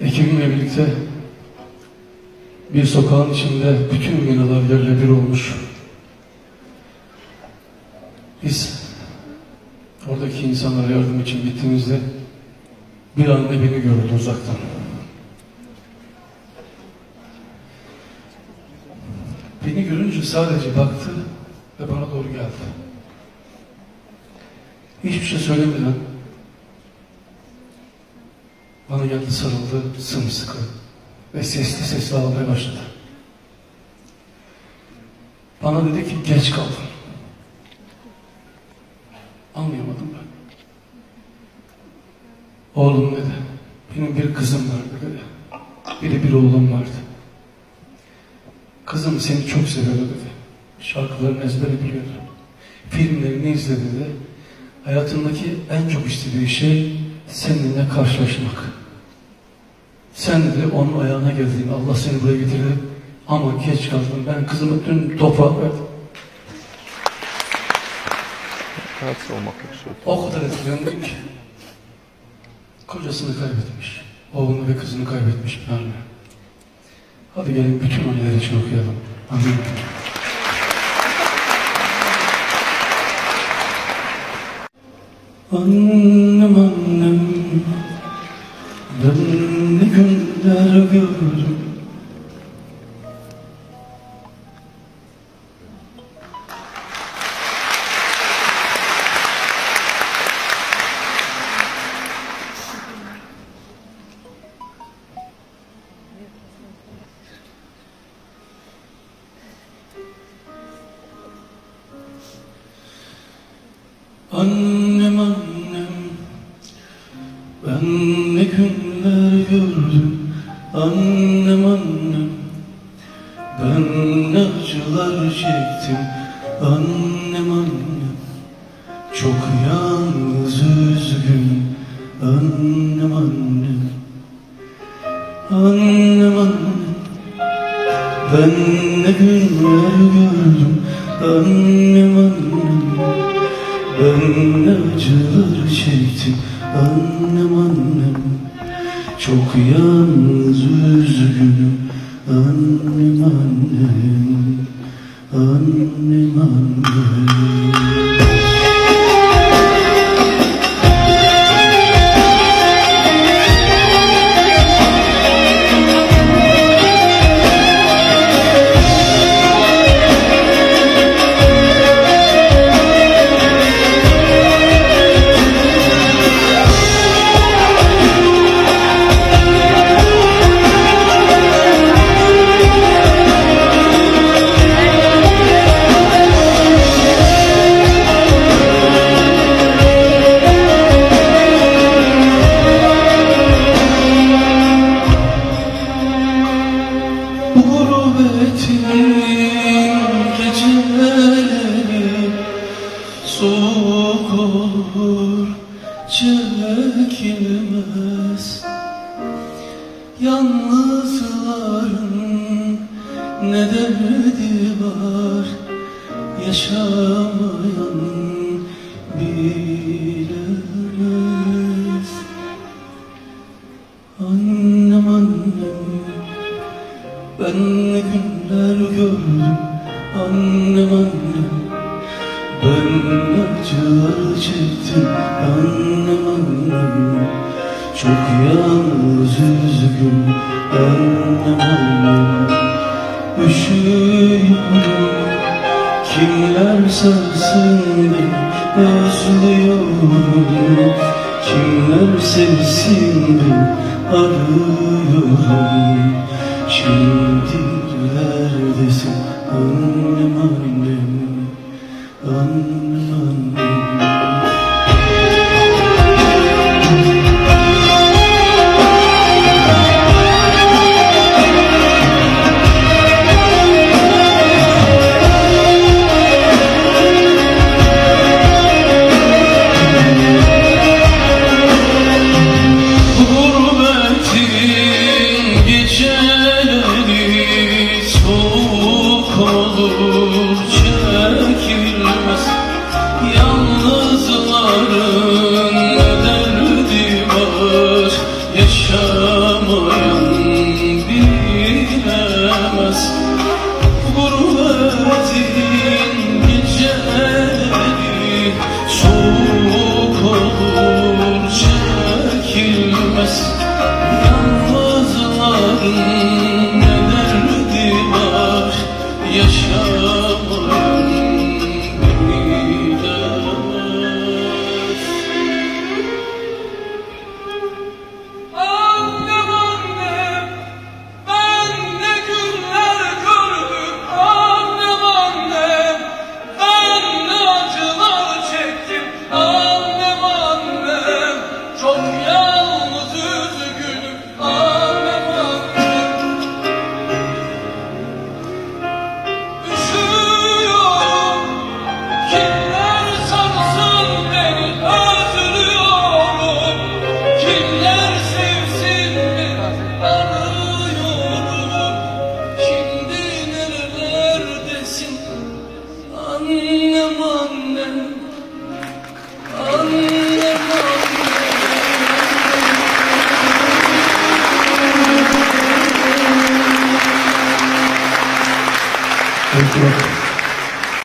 Ekibimle birlikte bir sokağın içinde bütün binalar yerle bir olmuş. Biz oradaki insanlara yardım için gittiğimizde bir anne beni gördü uzaktan. Beni görünce sadece baktı ve bana doğru geldi. Hiçbir şey söylemeden bana geldi sarıldı sımsıkı ve sesli sesli ağlamaya başladı. Bana dedi ki geç kaldın. Anlayamadım ben. Oğlum dedi. Benim bir kızım vardı dedi. Bir de bir oğlum vardı. Kızım seni çok seviyordu dedi. Şarkılarını ezbere biliyordu. Filmlerini izledi dedi. Hayatındaki en çok istediği şey seninle karşılaşmak. Sen dedi onun ayağına geldin. Allah seni buraya getirdi. Ama geç kaldın. Ben kızımı dün toprağa verdim. İstiyor. O kadar etkilendim ki. Kocasını kaybetmiş. Oğlunu ve kızını kaybetmiş bir anne. Hadi gelin bütün anneler için okuyalım. Amin. Annem annem Ben ne Annem annem Ben ne günler gördüm Annem annem Ben acılar çektim. Annem annem Çok yalnız üzgün. Annem annem Annem annem Ben ne günler gördüm. Annem annem ben acılar çektim. Annem annem Çok yalnız üzgünüm. Annem annem. Annem annem soğuk olur çekilmez Yalnızların ne derdi var? Yaşamayan bilemez. Annem annem ben günler gördüm annem annem Ben acılar çektim. Annem annem Çok yalnız üzgün. Annem annem Üşüyorum. Kimler sarsın beni? Özlüyorum. Kimler sevsin beni? Arıyorum. Şimdi neredesin annem annem Annem